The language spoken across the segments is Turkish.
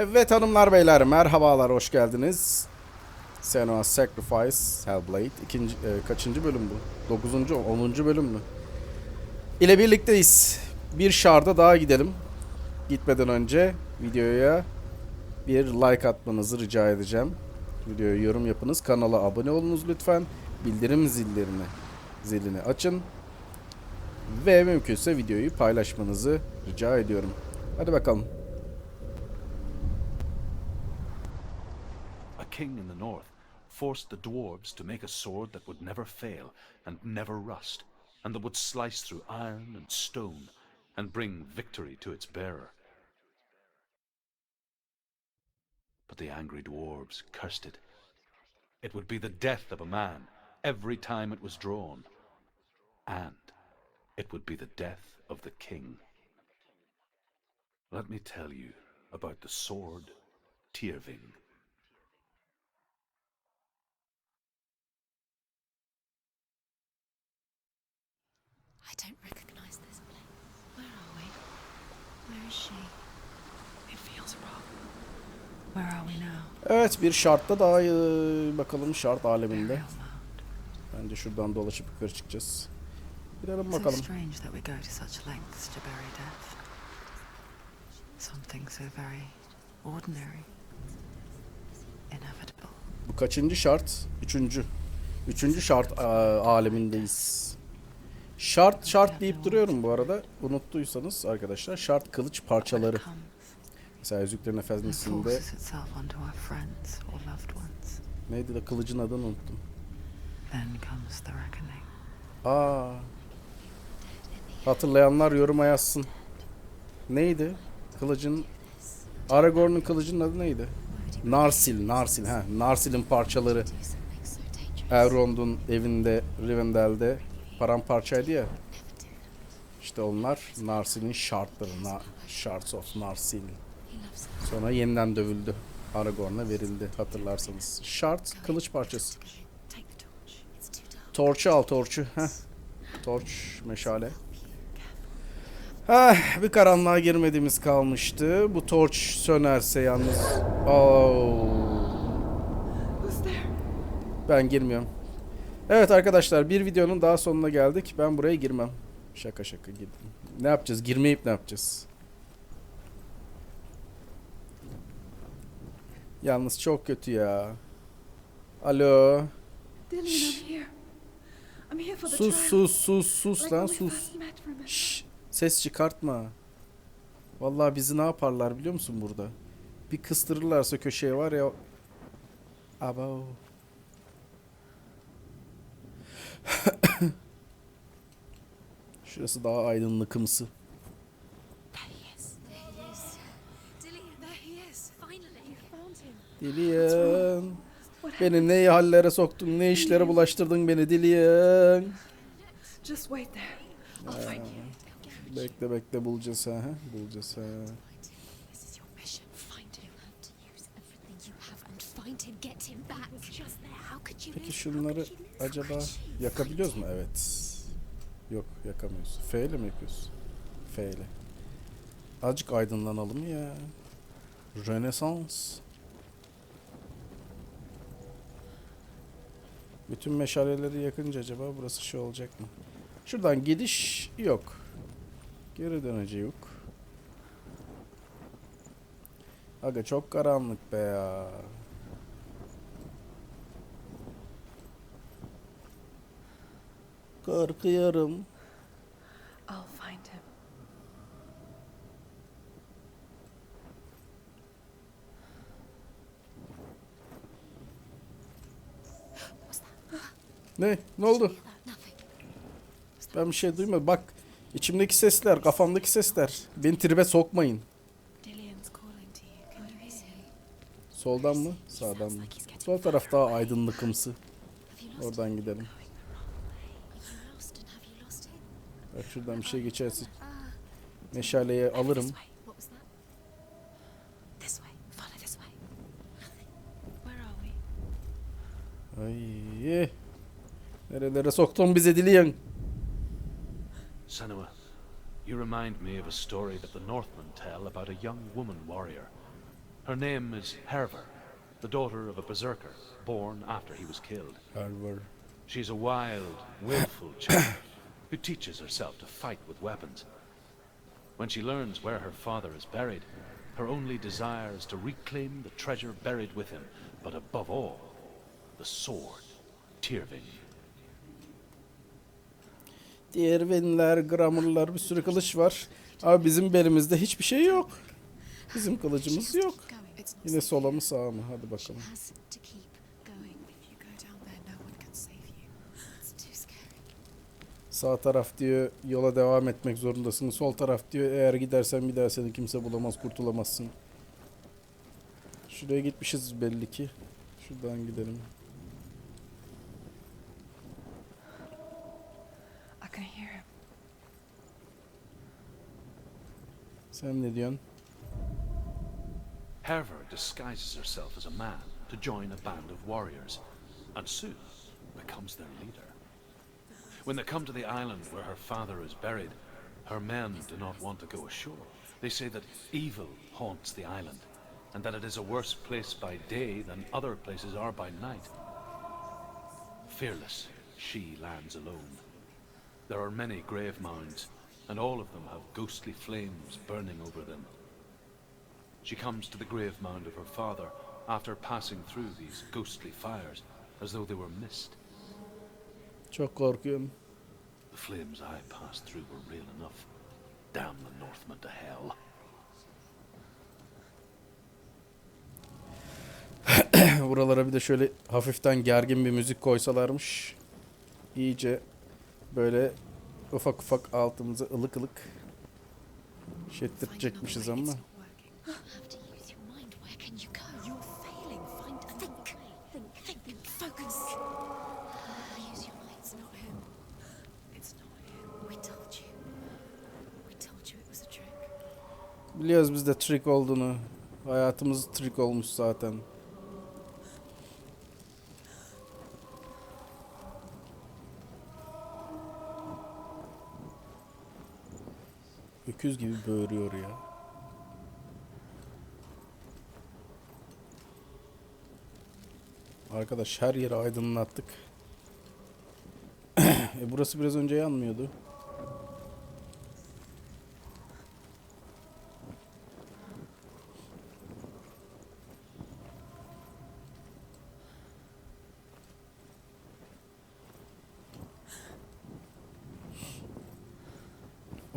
Evet hanımlar beyler merhabalar hoş geldiniz. Senua Sacrifice Hellblade ikinci e, kaçıncı bölüm bu? Dokuzuncu, onuncu bölüm mü? İle birlikteyiz. Bir şarda daha gidelim. Gitmeden önce videoya bir like atmanızı rica edeceğim. Videoya yorum yapınız. Kanala abone olunuz lütfen. Bildirim zillerini zilini açın. Ve mümkünse videoyu paylaşmanızı rica ediyorum. Hadi bakalım. King in the north forced the dwarves to make a sword that would never fail and never rust, and that would slice through iron and stone and bring victory to its bearer. But the angry dwarves cursed it. It would be the death of a man every time it was drawn, and it would be the death of the king. Let me tell you about the sword Tyrving. I don't recognize this place. Where are we? Where is she? It feels wrong. Where are we now? Evet bir şartta daha e, bakalım şart aleminde. Bence şuradan dolaşıp yukarı çıkacağız. Gidelim bakalım. strange that we go to such lengths to bury death. Something so very ordinary. Inevitable. Bu kaçıncı şart? Üçüncü. Üçüncü şart a- alemindeyiz. Şart şart deyip duruyorum bu arada. Unuttuysanız arkadaşlar şart kılıç parçaları. Mesela Yüzüklerin Efendisi'nde neydi de kılıcın adını unuttum. Aa. Hatırlayanlar yoruma yazsın. Neydi? Kılıcın Aragorn'un kılıcının adı neydi? Narsil, Narsil ha. Narsil'in parçaları Elrond'un evinde Rivendell'de paramparçaydı ya. İşte onlar Narsil'in şartları. Na Shards of Narsil. Sonra yeniden dövüldü. Aragorn'a verildi hatırlarsanız. Shard kılıç parçası. Torçu al torçu. Heh. Torç meşale. Heh, bir karanlığa girmediğimiz kalmıştı. Bu torç sönerse yalnız. Oh. Ben girmiyorum. Evet arkadaşlar bir videonun daha sonuna geldik. Ben buraya girmem. Şaka şaka girdim. Ne yapacağız? Girmeyip ne yapacağız? Yalnız çok kötü ya. Alo. The Sus sus sus sus lan sus. Şşş, ses çıkartma. Vallahi bizi ne yaparlar biliyor musun burada? Bir kıstırırlarsa köşeye var ya. Abo. Şurası daha aydınlıkımsı. There he is. There he is. Dillian, there he is. Finally. Found him. Dilyen. What Beni ne hallere soktun, ne işlere bulaştırdın beni Dilyen. Just wait there. I'll find you. Bekle bekle bulacağız ha. Bulacağız ha. Peki şunları acaba yakabiliyoruz mu? Evet. Yok yakamıyoruz. F ile mi yapıyoruz? F ile. Azıcık aydınlanalım ya. Rönesans. Bütün meşaleleri yakınca acaba burası şey olacak mı? Şuradan gidiş yok. Geri dönece yok. Aga çok karanlık be ya. Korkuyorum. I'll find him. Ne? Ne oldu? Ben bir şey duymadım. Bak içimdeki sesler, kafamdaki sesler. Beni tribe sokmayın. Soldan mı? Sağdan mı? Sol taraf daha aydınlıkımsı. Oradan gidelim. him? Are you lost and have you lost him? Bak şuradan bir şey geçerse meşaleyi alırım. Ay. Nerelere soktun bizi Dilyan? Senua, you remind me of a story that the Northmen tell about a young woman warrior. Her name is Herver, the daughter of a berserker, born after he was killed. Harvard. She's a wild, willful child who teaches herself to fight with weapons. When she learns where her father is buried, her only desire is to reclaim the treasure buried with him, but above all, the sword, Tyrving. Diğer venler, gramurlar bir sürü kılıç var. Ama bizim belimizde hiçbir şey yok. Bizim kılıcımız yok. Yine sola mı sağa mı? Hadi bakalım. Sağ taraf diyor yola devam etmek zorundasın. Sol taraf diyor eğer gidersen bir daha seni kimse bulamaz kurtulamazsın. Şuraya gitmişiz belli ki. Şuradan gidelim. I can hear him. Sen ne diyorsun? Herver disguises herself as a man to join a band of warriors, and soon becomes their leader. When they come to the island where her father is buried, her men do not want to go ashore. They say that evil haunts the island, and that it is a worse place by day than other places are by night. Fearless, she lands alone. There are many grave mounds, and all of them have ghostly flames burning over them. She comes to the grave mound of her father after passing through these ghostly fires as though they were mist. Çok korkuyorum. The flames I passed through were real enough. Damn the Northmen to hell. Buralara bir de şöyle hafiften gergin bir müzik koysalarmış. İyice böyle ufak ufak altımıza ılık ılık şettirecekmişiz ama. You have to use your mind. Where can you go? You're failing. Find a think. Think. Think. Focus. Use your mind. It's not him. It's not him. We told you. We told you it was a trick. Biliyoruz biz de trick olduğunu. Hayatımız trick olmuş zaten. Öküz gibi böğürüyor ya. Arkadaş her yeri aydınlattık. e burası biraz önce yanmıyordu. O ne? Havada duran bir ateş görüyorum. That voice doesn't sound like Dillian anymore. What's happening? It's not him. It can't be. What's that sound? The voice is changing. What? That's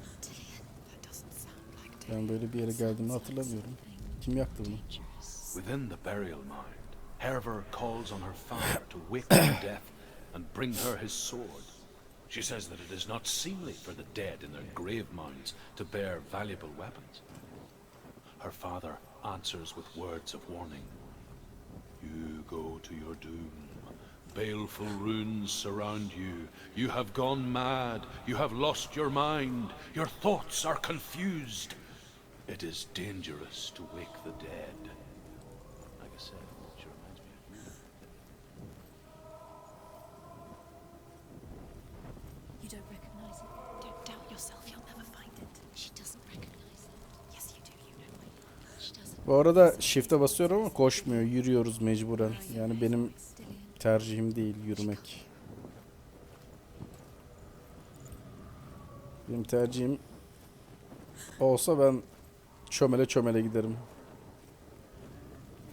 not Dillian. That doesn't sound like Dillian. Ben böyle bir yere geldiğimi hatırlamıyorum. Kim yaktı bunu? Within the burial mound, Herver calls on her father to wake from death and bring her his sword. She says that it is not seemly for the dead in their grave mounds to bear valuable weapons. Her father answers with words of warning. You go to your doom. Baleful runes surround you. You have gone mad. You have lost your mind. Your thoughts are confused. It is dangerous to wake the dead. Like I said, she reminds me of. You don't recognize Bu arada shift'e basıyorum ama koşmuyor. Yürüyoruz mecburen. Yani benim tercihim değil yürümek. Benim tercihim olsa ben çömele çömele giderim.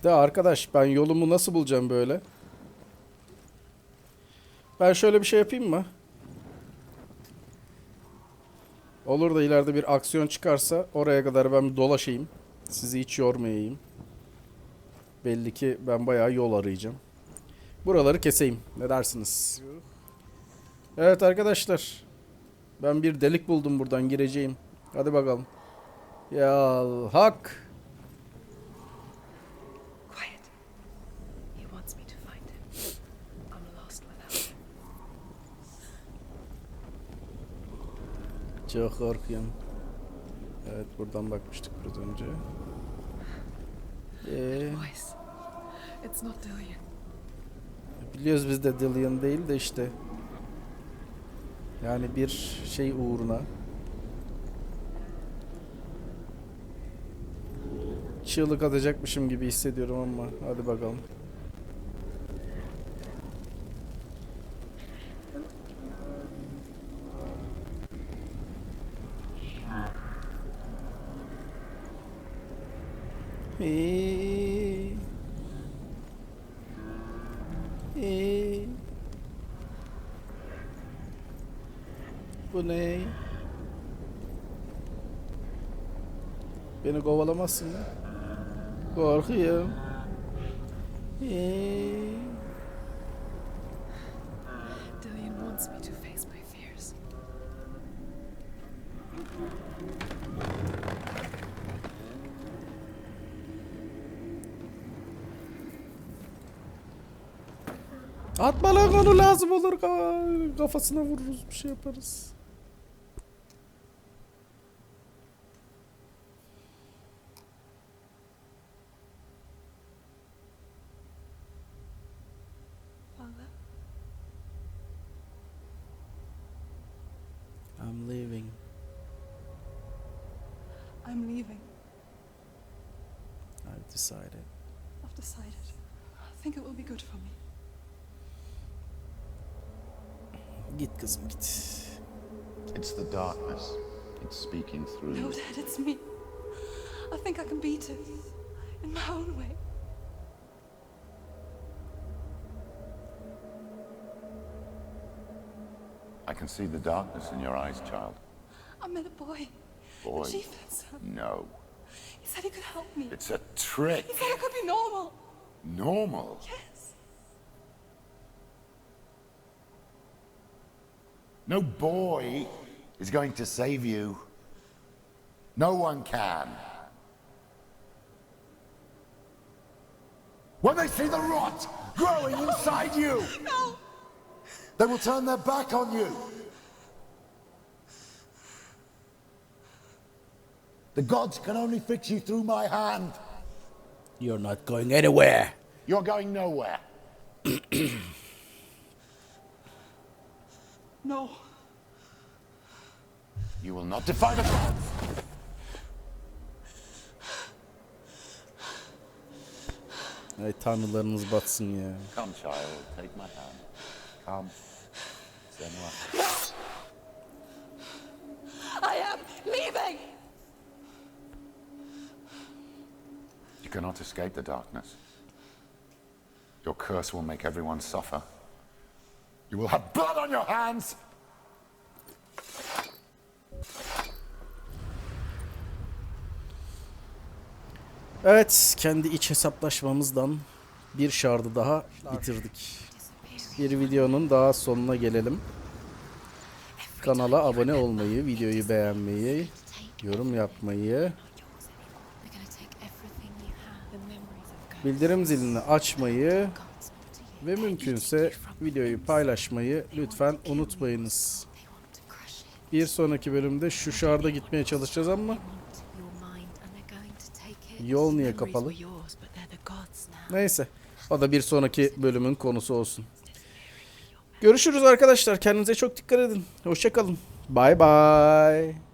De arkadaş ben yolumu nasıl bulacağım böyle? Ben şöyle bir şey yapayım mı? Olur da ileride bir aksiyon çıkarsa oraya kadar ben dolaşayım. Sizi hiç yormayayım. Belli ki ben bayağı yol arayacağım. Buraları keseyim. Ne dersiniz? Evet arkadaşlar. Ben bir delik buldum buradan gireceğim. Hadi bakalım. Ya hak. Çok korkuyorum. Evet buradan bakmıştık biraz önce. Ee. It's not Dillian. Biliyoruz biz de Dillian değil de işte. Yani bir şey uğruna. Çığlık atacakmışım gibi hissediyorum ama hadi bakalım. Hey. Hey. Bu ne? Beni kovalamazsın ya. Korkuyorum. Hey. Atma lan onu lazım olur Ka- kafasına vururuz bir şey yaparız. I'm leaving. I'm leaving. I've decided. I've decided. I think it will be good for me. Git kızım git. It's the darkness. It's speaking through No, you. Dad, it's me. I think I can beat it. In my own way. I can see the darkness in your eyes, child. I met a boy. Boy. The chieftain's son. No. He said he could help me. It's a trick. He said I could be normal. Normal. Yes. No boy is going to save you. No one can. When they see the rot growing inside you, No. they will turn their back on you. The gods can only fix you through my hand. You're not going anywhere. You're going nowhere. No. You will not defy the gods. Ay tanrılarınız batsın ya. Come, child, take my hand. Come. Senua. I am leaving. You cannot escape the darkness. Your curse will make everyone suffer. You will have blood on your hands. Evet, kendi iç hesaplaşmamızdan bir şardı daha bitirdik. Bir videonun daha sonuna gelelim. Kanala abone olmayı, videoyu beğenmeyi, yorum yapmayı, bildirim zilini açmayı ve mümkünse videoyu paylaşmayı lütfen unutmayınız. Bir sonraki bölümde şu şarda gitmeye çalışacağız ama yol niye kapalı? Neyse. O da bir sonraki bölümün konusu olsun. Görüşürüz arkadaşlar. Kendinize çok dikkat edin. Hoşçakalın. Bay bay.